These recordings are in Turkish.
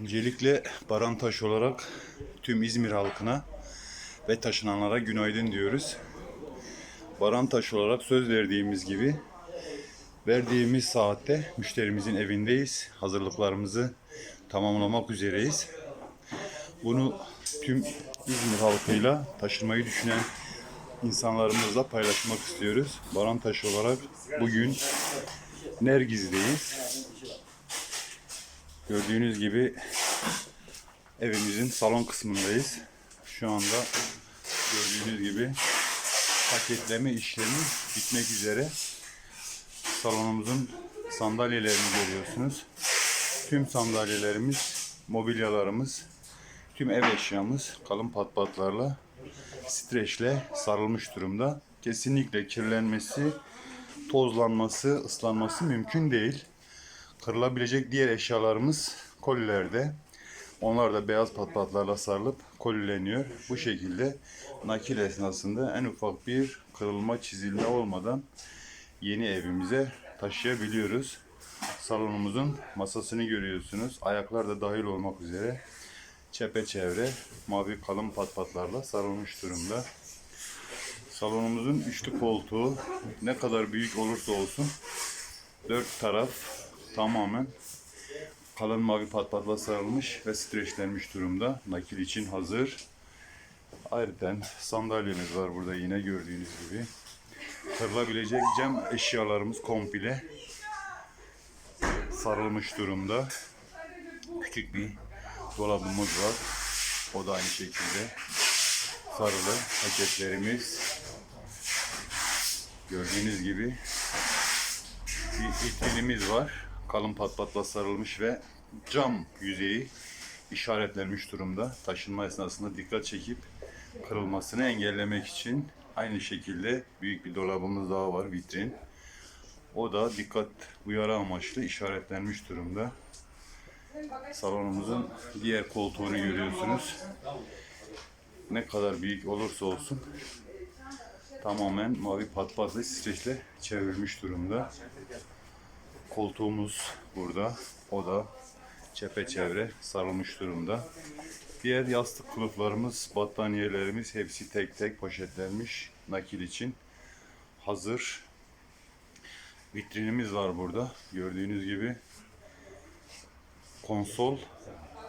Öncelikle Barantaş olarak tüm İzmir halkına ve taşınanlara günaydın diyoruz. Barantaş olarak söz verdiğimiz gibi verdiğimiz saatte müşterimizin evindeyiz. Hazırlıklarımızı tamamlamak üzereyiz. Bunu tüm İzmir halkıyla taşınmayı düşünen insanlarımızla paylaşmak istiyoruz. Barantaş olarak bugün Nergiz'deyiz. Gördüğünüz gibi evimizin salon kısmındayız. Şu anda gördüğünüz gibi paketleme işlemi bitmek üzere. Salonumuzun sandalyelerini görüyorsunuz. Tüm sandalyelerimiz, mobilyalarımız, tüm ev eşyamız kalın patpatlarla, streçle sarılmış durumda. Kesinlikle kirlenmesi, tozlanması, ıslanması mümkün değil. Kırılabilecek diğer eşyalarımız kolilerde. Onlar da beyaz patpatlarla sarılıp kolileniyor. Bu şekilde nakil esnasında en ufak bir kırılma, çizilme olmadan yeni evimize taşıyabiliyoruz. Salonumuzun masasını görüyorsunuz. Ayaklar da dahil olmak üzere çepeçevre mavi kalın patpatlarla sarılmış durumda. Salonumuzun üçlü koltuğu ne kadar büyük olursa olsun dört taraf tamamen kalın mavi patpatla sarılmış ve streçlenmiş durumda. Nakil için hazır. Ayrıca sandalyemiz var burada yine gördüğünüz gibi. Kırılabilecek cam eşyalarımız komple sarılmış durumda. Küçük bir dolabımız var. O da aynı şekilde sarılı paketlerimiz. Gördüğünüz gibi bir vitrinimiz var. Kalın patpatla sarılmış ve cam yüzeyi işaretlenmiş durumda. Taşınma esnasında dikkat çekip kırılmasını engellemek için aynı şekilde büyük bir dolabımız daha var vitrin. O da dikkat uyarı amaçlı işaretlenmiş durumda. Salonumuzun diğer koltuğunu görüyorsunuz. Ne kadar büyük olursa olsun tamamen mavi patpatlı streçle çevrilmiş durumda. Koltuğumuz burada. O da çepeçevre sarılmış durumda. Diğer yastık kılıflarımız, battaniyelerimiz hepsi tek tek poşetlenmiş nakil için hazır. Vitrinimiz var burada. Gördüğünüz gibi konsol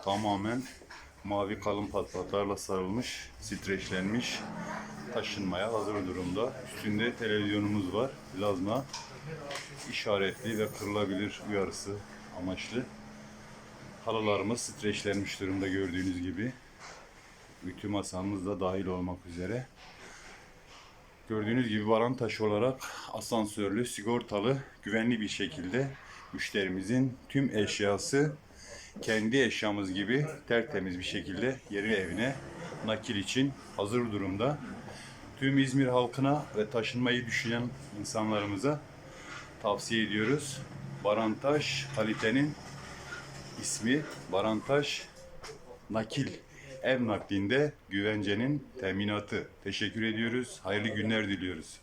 tamamen mavi kalın patlatlarla sarılmış, streçlenmiş, taşınmaya hazır durumda. Üstünde televizyonumuz var, plazma, işaretli ve kırılabilir uyarısı amaçlı. Halılarımız streçlenmiş durumda gördüğünüz gibi. Ütü masamız da dahil olmak üzere. Gördüğünüz gibi varan taşı olarak asansörlü, sigortalı, güvenli bir şekilde müşterimizin tüm eşyası kendi eşyamız gibi tertemiz bir şekilde yeri evine nakil için hazır durumda. Tüm İzmir halkına ve taşınmayı düşünen insanlarımıza tavsiye ediyoruz. Barantaş kalitenin ismi Barantaş Nakil. Ev naklinde güvencenin teminatı. Teşekkür ediyoruz. Hayırlı günler diliyoruz.